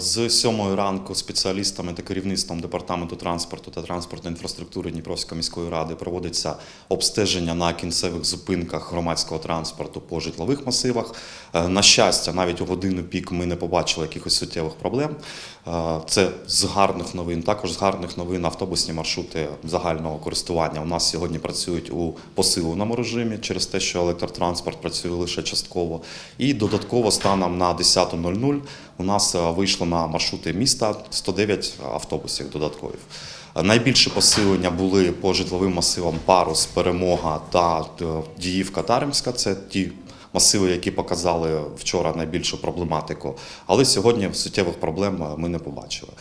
З сьомої ранку спеціалістами та керівництвом департаменту транспорту та транспортної інфраструктури Дніпровської міської ради проводиться обстеження на кінцевих зупинках громадського транспорту по житлових масивах. Е, На щастя, навіть у годину пік ми не побачили якихось суттєвих проблем. Е, Це з гарних новин. Також з гарних новин автобусні маршрути загального користування у нас сьогодні працюють у посиленому режимі через те, що електротранспорт працює лише частково. І додатково станом на 10.00 у нас е, на маршрути міста 109 автобусів додаткових. Найбільше посилення були по житловим масивам Парус, Перемога та е, Діївка Таремська. Це ті масиви, які показали вчора найбільшу проблематику. Але сьогодні суттєвих проблем е, ми не побачили.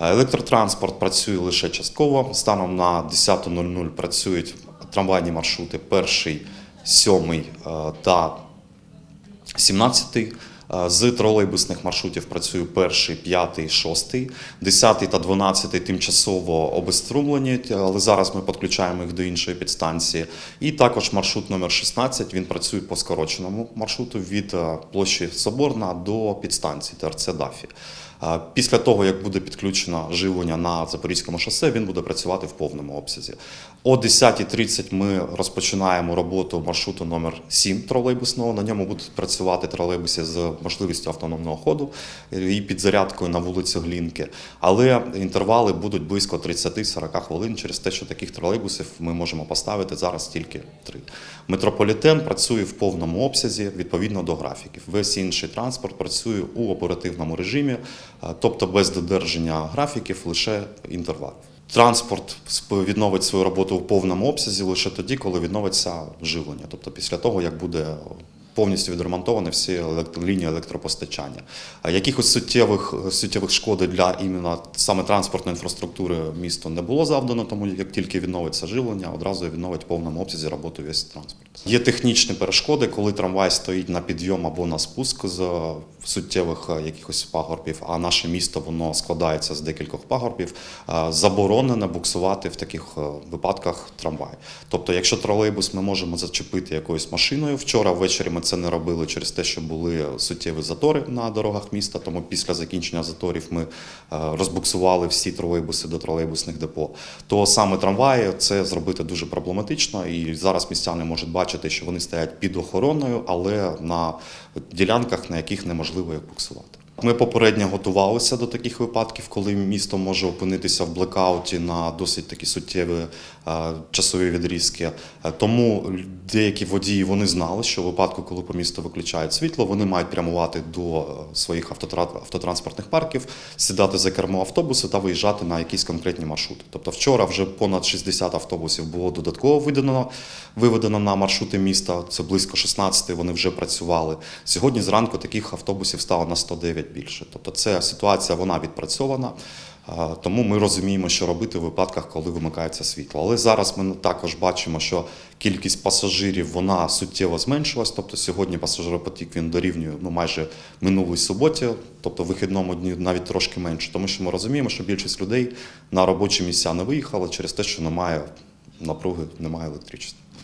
Е, Електротранспорт працює лише частково. Станом на 10.00 працюють трамвайні маршрути перший, сьомий та 17 з тролейбусних маршрутів працює перший, п'ятий, шостий, десятий та дванадцятий тимчасово обеструмлені, але зараз ми підключаємо їх до іншої підстанції. І також маршрут номер 16, він працює по скороченому маршруту від е, площі Соборна до підстанції ТРЦ Дафі. Після того, як буде підключено живлення на Запорізькому шосе, він буде працювати в повному обсязі. О 10.30 ми розпочинаємо роботу маршруту номер 7 тролейбусного. На ньому будуть працювати тролейбуси з можливістю автономного ходу і підзарядкою на вулицю Глінки. Але інтервали будуть близько 30-40 хвилин через те, що таких тролейбусів ми можемо поставити зараз тільки три. Метрополітен працює в повному обсязі відповідно до графіків. Весь інший транспорт працює у оперативному режимі, тобто без додержання графіків, лише інтервал. Транспорт сп- відновить свою роботу в повному обсязі лише тоді, коли відновиться живлення, тобто після того, як буде повністю відремонтовані всі лінії електропостачання. Якихось суттєвих суттєвих шкоди для іменно саме транспортної інфраструктури місту не було завдано, тому як тільки відновиться живлення, одразу відновить в повному обсязі роботу весь транспорт. Є технічні перешкоди, коли трамвай стоїть на підйом або на спуск з суттєвих е, якихось пагорбів, а наше місто воно складається з декількох пагорбів. е, Заборонено буксувати в таких е, випадках трамвай. Тобто, якщо тролейбус ми можемо зачепити якоюсь машиною. Вчора ввечері ми це не робили через те, що були суттєві затори на дорогах міста. Тому після закінчення заторів ми е, розбуксували всі тролейбуси до тролейбусних депо. То саме трамваї це зробити дуже проблематично, і зараз містяни можуть бачити, що вони стоять під охороною, але на ділянках, на яких неможливо їх буксувати. Ми попередньо готувалися до таких випадків, коли місто може опинитися в блекауті на досить такі суттєві е, часові відрізки. Е, Тому деякі водії вони знали, що в випадку, коли по місту виключають світло, вони мають прямувати до е, своїх автотра- автотранспортних парків, сідати за кермо автобусу та виїжджати на якісь конкретні маршрути. Тобто вчора вже понад 60 автобусів було додатково видано, виведено на маршрути міста. Це близько 16 вони вже працювали. Сьогодні зранку таких автобусів стало на 109 більше. Тобто, ця ситуація вона відпрацьована. Тому ми розуміємо, що робити в випадках, коли вимикається світло. Але зараз ми також бачимо, що кількість пасажирів вона суттєво зменшилась. Тобто сьогодні пасажиропотік він дорівнює ну майже минулій суботі, тобто вихідному дні навіть трошки менше. Тому що ми розуміємо, що більшість людей на робочі місця не виїхали через те, що немає напруги, немає електричества.